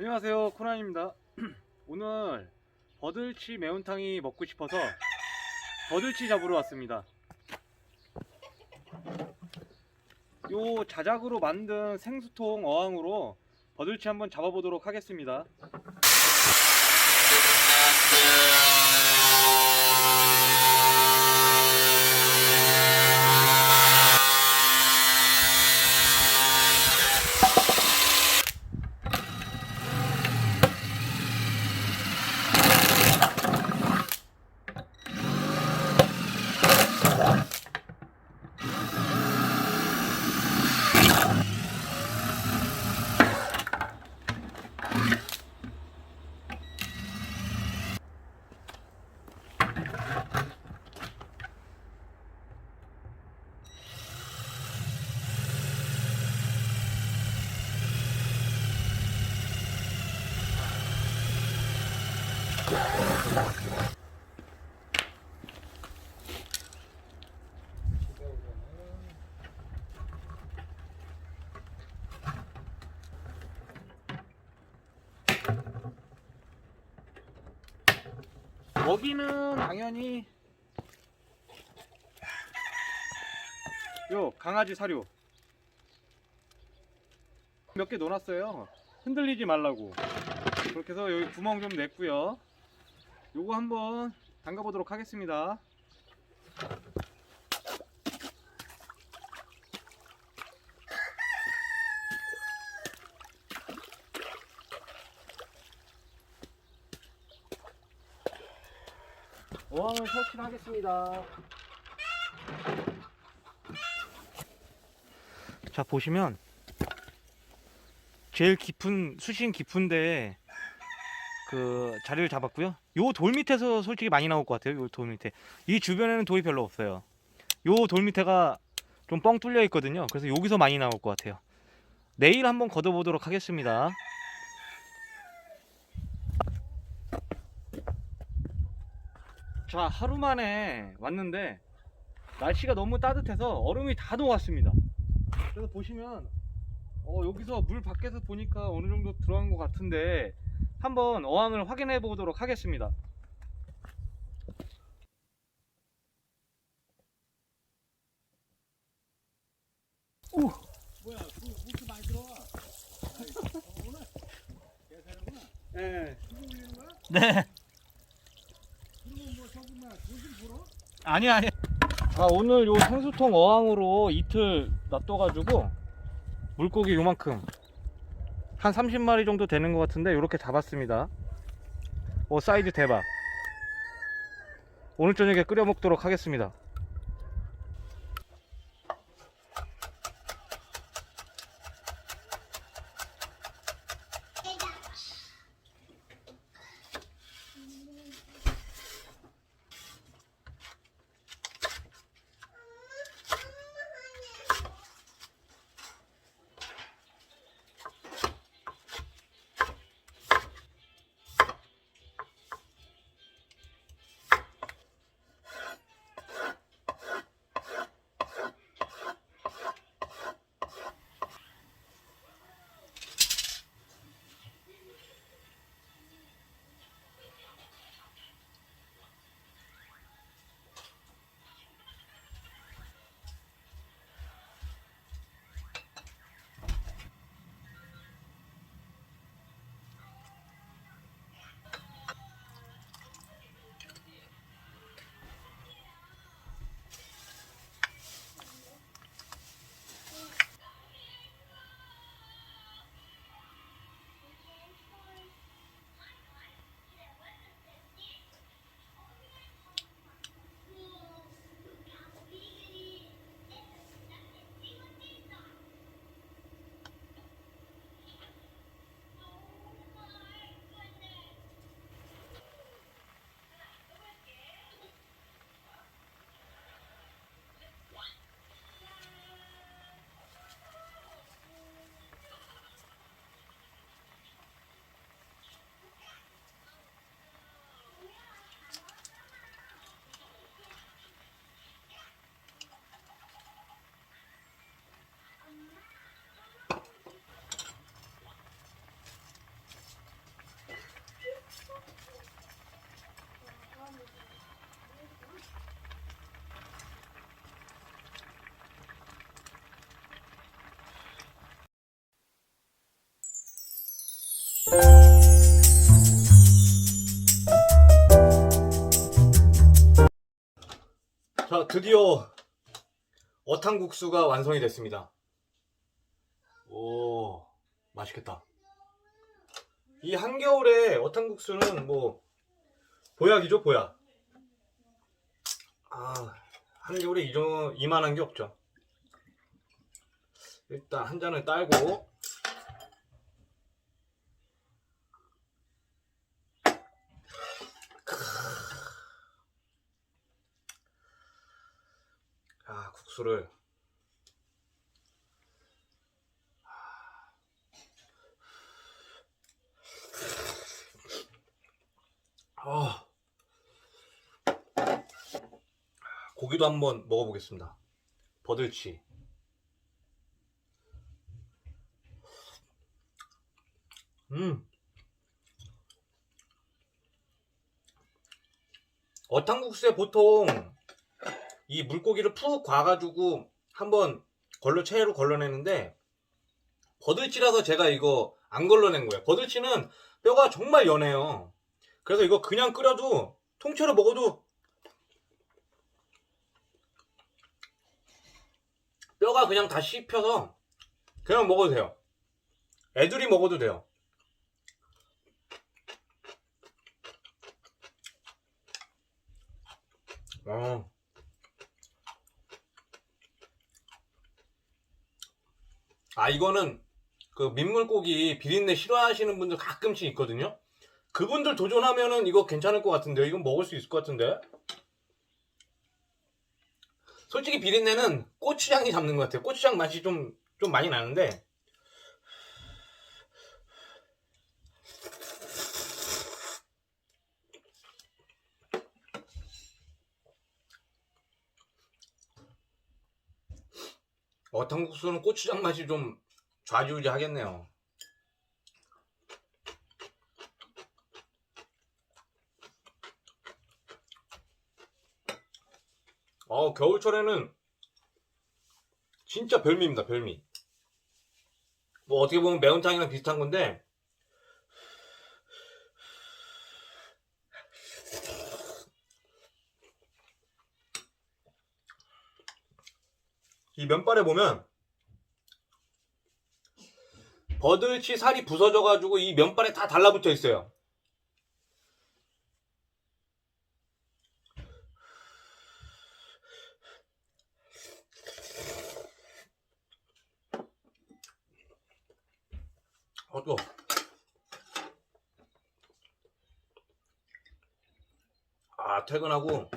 안녕하세요 코난입니다. 오늘 버들치 매운탕이 먹고 싶어서 버들치 잡으러 왔습니다. 요 자작으로 만든 생수통 어항으로 버들치 한번 잡아보도록 하겠습니다 먹이는 당연히 요 강아지 사료 몇 개 넣어놨어요. 흔들리지 말라고. 그렇게 해서 여기 구멍 좀 냈고요 요거 한번 담가 보도록 하겠습니다. 어항을 설치를 하겠습니다. 자 보시면 제일 깊은 수심 깊은데 그 자리를 잡았고요. 요 돌 밑에서 솔직히 많이 나올 것 같아요. 요 돌 밑에 이 주변에는 돌이 별로 없어요. 요 돌 밑에가 좀 뻥 뚫려 있거든요. 그래서 여기서 많이 나올 것 같아요. 내일 한번 걷어보도록 하겠습니다. 자 하루 만에 왔는데 날씨가 너무 따뜻해서 얼음이 다 녹았습니다. 그래서 보시면 어, 여기서 물 밖에서 보니까 어느 정도 들어간 것 같은데 한번 어항을 확인해 보도록 하겠습니다. 뭐야, 그, 물기 많이 들어와. 오늘 계산하구나. 네. 올리는 거야? 네. 그러면 뭐 저기 막 돈좀 벌어? 아니 아니. 아 오늘 요 생수통 어항으로 이틀 놔둬가지고 물고기 요만큼 한 30마리 정도 되는 것 같은데 이렇게 잡았습니다. 오 사이즈 대박. 오늘 저녁에 끓여 먹도록 하겠습니다. 자, 드디어 어탕국수가 완성이 됐습니다. 오, 맛있겠다. 이 한겨울에 어탕국수는 뭐 보약이죠, 보약. 아, 한겨울에 이런 이만한 게 없죠. 일단 한 잔을 딸고 아, 국수를 아, 고기도 한번 먹어보겠습니다. 버들치. 음. 어탕국수에 보통 이 물고기를 푹 과가지고 한번 걸러 체로 걸러내는데 버들치라서 제가 이거 안 걸러낸 거예요. 버들치는 뼈가 정말 연해요. 그래서 이거 그냥 끓여도 통째로 먹어도 뼈가 그냥 다 씹혀서 그냥 먹어도 돼요. 애들이 먹어도 돼요. 어. 아 이거는 그 민물고기 비린내 싫어하시는 분들 가끔씩 있거든요. 그분들 도전하면은 이거 괜찮을 것 같은데요. 이건 먹을 수 있을 것 같은데. 솔직히 비린내는 고추장이 잡는 것 같아요. 고추장 맛이 좀, 좀 많이 나는데. 어탕국수는 고추장 맛이 좀 좌지우지 하겠네요. 어, 겨울철에는 진짜 별미입니다, 별미. 뭐 어떻게 보면 매운탕이랑 비슷한 건데 이 면발에 보면 버들치 살이 부서져가지고 이 면발에 다 달라붙어 있어요. 어, 또. 아, 퇴근하고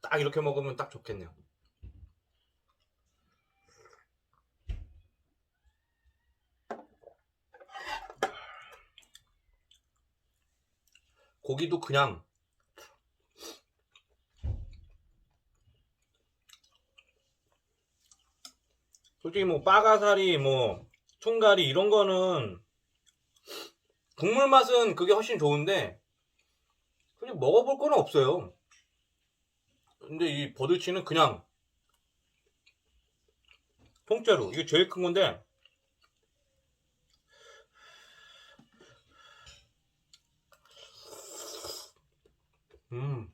딱 이렇게 먹으면 딱 좋겠네요. 고기도 그냥 솔직히 뭐 빠가사리 뭐 총가리 이런 거는 국물 맛은 그게 훨씬 좋은데 그냥 먹어볼 거는 없어요. 근데 이 버들치는 그냥 통째로 이게 제일 큰 건데 음.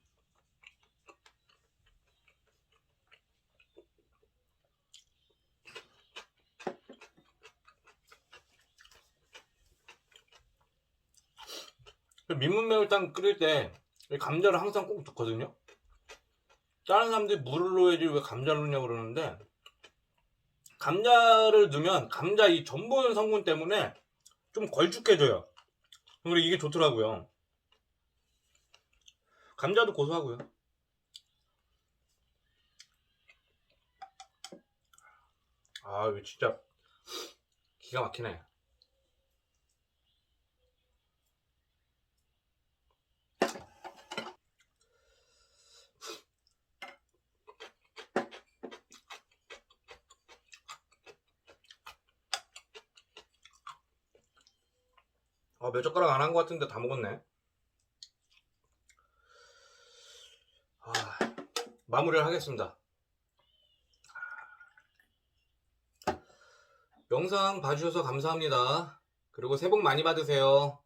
민물 매울탕 끓일 때 감자를 항상 꼭 넣거든요. 다른 사람들이 물을 넣어야지 왜 감자를 넣냐고 그러는데 감자를 넣으면 감자 이 전분 성분 때문에 좀 걸쭉해져요. 그리고 이게 좋더라고요. 감자도 고소하고요. 아, 이거 진짜 기가 막히네. 아, 몇 젓가락 안 한 것 같은데 다 먹었네. 아, 마무리를 하겠습니다. 영상 봐주셔서 감사합니다. 그리고 새해 복 많이 받으세요.